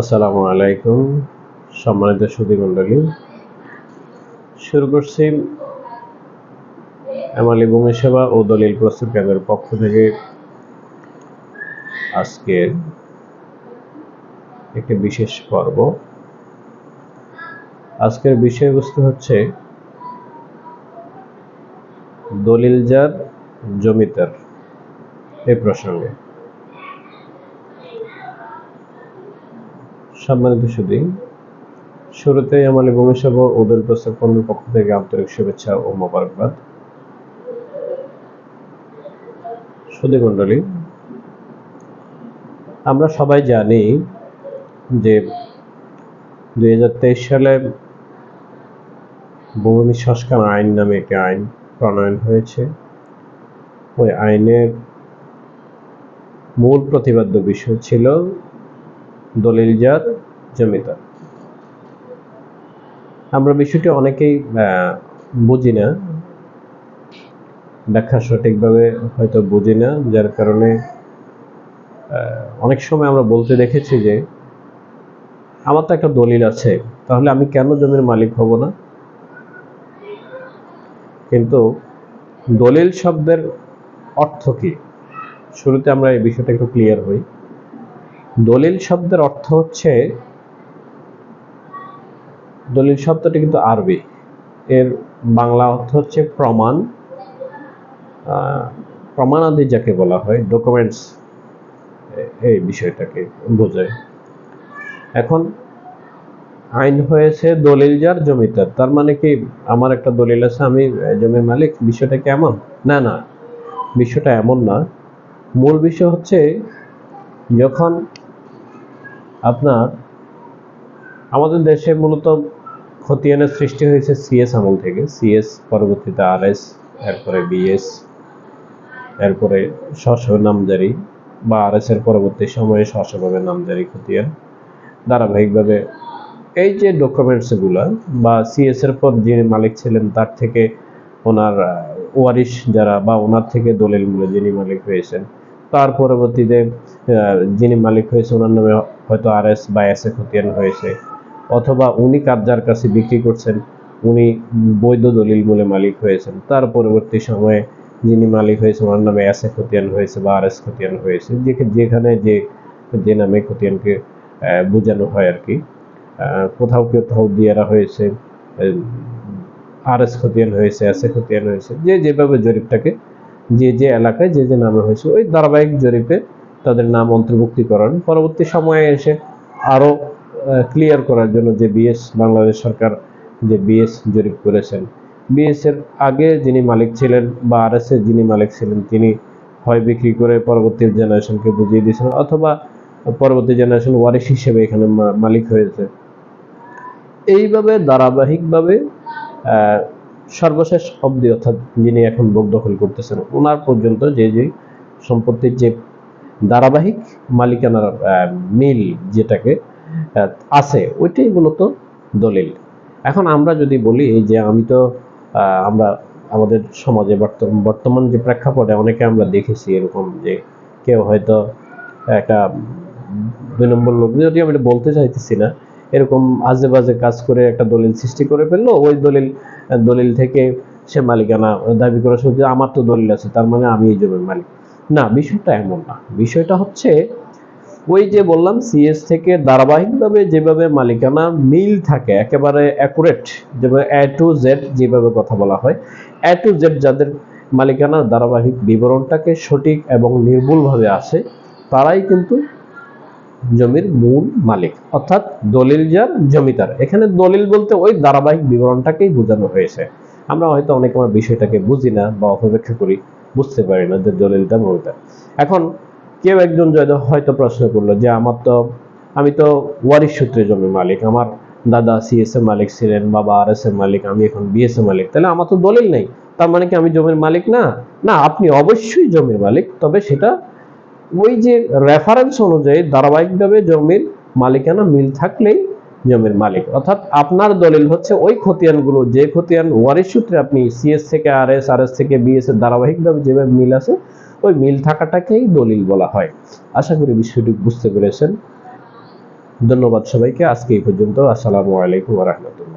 আসসালামু আলাইকুম, সম্মানিত সুদী মণ্ডলী শুরু করছি আমালি ভূমি সেবা ও দলিল প্রস্তুত কেন্দ্রের পক্ষ থেকে। আজকের একটি বিশেষ পর্ব। আজকের বিষয়বস্তু হচ্ছে দলিলজার জমিদার এই প্রসঙ্গে। সম্মানিত সুদী, শুরুতেই আমালি ভূমি সেবা ও দলিল প্রস্তাব কেন্দ্রের পক্ষ থেকে আন্তরিক শুভেচ্ছা ও মোবারকবাদ। সুদী মণ্ডলী, আমরা সবাই জানি যে দুই হাজার তেইশ সালে ভূমি সংস্কার আইন নামে একটি আইন প্রণয়ন হয়েছে। ওই আইনের মূল প্রতিপাদ্য বিষয় ছিল দলিলজাত জমিদার আমরা বিষয়টি অনেকেই বুঝি না। ব্যাখ্যা সঠিকভাবে হয়তো বুঝি না, যার কারণে অনেক সময় আমরা বলতে দেখেছি যে, আমার তো একটা দলিল আছে, তাহলে আমি কেন জমির মালিক হব না? কিন্তু দলিল শব্দের অর্থ কি? শুরুতে আমরা এই বিষয়টা একটু ক্লিয়ার হই। দলিল শব্দের অর্থ হচ্ছে, দলিল শব্দটি কিন্তু আরবি। এর বাংলা অর্থ হচ্ছে প্রমাণ। প্রমাণাদি যাকে বলা হয় ডকুমেন্টস এই বিষয়টাকে বোঝায়। এখন আইন হয়েছে দলিল যার জমিদার তার। মানে কি আমার একটা দলিল আছে, আমি জমির মালিক, বিষয়টা কেমন না না, বিষয়টা এমন না। মূল বিষয় হচ্ছে, যখন আপনার, আমাদের দেশে মূলত খতিয়ানের সৃষ্টি হয়েছে সিএস আমল থেকে। সিএস পরবর্তীতে আরএস, এরপরে বিএস, এরপরে স্ব নামজারি বা আরএস এর পরবর্তী সময়ে স্বভাবে নামজারি খতিয়ান। ধারাবাহিকভাবে এই যে ডকুমেন্টসগুলো বা সিএস এর পর যিনি মালিক ছিলেন, তার থেকে ওনার ওয়ারিশ যারা বা ওনার থেকে দলিলগুলো যিনি মালিক হয়েছেন, তার পরবর্তীতে যিনি মালিক হয়েছে ওনার নামে হয়তো আর এস বা এস এ খতিয়ান হয়েছে। অথবা উনি কার যার কাছে বিক্রি করছেন, উনি বৈধ দলিল বলে মালিক হয়েছেন। তার পরবর্তী সময়ে যিনি মালিক হয়েছে ওনার নামে এস এ খতিয়ান হয়েছে বা আর এস খতিয়ান হয়েছে। যেখানে যে যে নামে খতিয়ানকে বোঝানো হয় আর কি। কোথাও কোথাও দিয়ারা হয়েছে আর এস খতিয়ান হয়েছে এস এ খতিয়ান হয়েছে। যে যেভাবে জরিপটাকে, যে যে এলাকায় যে যে নামে হয়েছে, ওই ধারাবাহিক জরিপে তাদের নাম অন্তর্ভুক্তি করান পরবর্তী সময়ে এসে আরও ক্লিয়ার করার জন্য যে বিএস বাংলাদেশ সরকার যে বিএস জরিপ করেছেন। বিএস এর আগে যিনি মালিক ছিলেন বা আর যিনি মালিক ছিলেন, তিনি হয় বিক্রি করে পরবর্তী জেনারেশনকে বুঝিয়ে দিয়েছেন অথবা পরবর্তী জেনারেশন ওয়ারিশ হিসেবে এখানে মালিক হয়েছে। এইভাবে ধারাবাহিকভাবে সর্বশেষ অবধি অর্থাৎ যিনি এখন ভোগ দখল করতেছেন, ওনার পর্যন্ত যে যে সম্পত্তির যে ধারাবাহিক মালিকানার মিল যেটাকে আছে, ওইটাই মূলত দলিল। এখন আমরা যদি বলি যে আমি তো আমরা আমাদের সমাজে বর্তমান যে প্রেক্ষাপটে অনেকে আমরা দেখেছি এরকম যে কেউ হয়তো একটা দুই নম্বর লোক যদি আমি বলতে চাইতেছি না, এরকম আজে বাজে কাজ করে একটা দলিল সৃষ্টি করে ফেলল, ওই দলিল দলিল থেকে সে মালিকানা দাবি করে শুধু আমার তো দলিল আছে, তার মানে আমি এই জমির মালিক। না, বিষয়টা এমন না। বিষয়টা হচ্ছে, ওই যে বললাম সিএস থেকে ধারাবাহিকভাবে যেভাবে মালিকানা মিল থাকে, একেবারে অ্যাকুরেট যেভাবে এ টু জেড যেভাবে কথা বলা হয় এ টু জেড যাদের মালিকানার ধারাবাহিক বিবরণটাকে সঠিক এবং নির্ভুলভাবে আসে, তারাই কিন্তু জমির মূল মালিক, অর্থাৎ দলিল যার জমিদার এখানে দলিল বলতে ওই ধারাবাহিক বিবরণটাকেই বোঝানো হয়েছে। আমরা হয়তো অনেক আমার বিষয়টাকে বুঝি না বা অপেক্ষা করি। বুঝতে পারি না যে দলিলটা মমিদার এখন কেউ একজন হয়তো প্রশ্ন করল যে আমার তো, আমি তো ওয়ারিশ সূত্রে জমির মালিক, আমার দাদা সিএস এর মালিক ছিলেন, বাবা আর এস এর মালিক, আমি এখন বিএস এর মালিক, তাহলে আমার তো দলিল নেই। তার মানে কি আমি জমির মালিক না? না, আপনি অবশ্যই জমির মালিক, তবে সেটা ওই যে রেফারেন্স অনুযায়ী ধারাবাহিকভাবে জমির মালিকানা মিল থাকলেই জমির মালিক। অর্থাৎ আপনার দলিল হচ্ছে ওই খতিয়ানগুলো, যে খতিয়ান ওয়ারিশ সূত্রে আপনি সিএস থেকে আর এস আর এস থেকে বিএস এর ধারাবাহিকভাবে যেভাবে মিল আছে, ওই মিল থাকাটাকেই দলিল বলা হয়। আশা করি বিষয়টি বুঝতে পেরেছেন। ধন্যবাদ সবাইকে। আজকে এই পর্যন্ত। আসসালামু আলাইকুম রহমতুল্লাহ।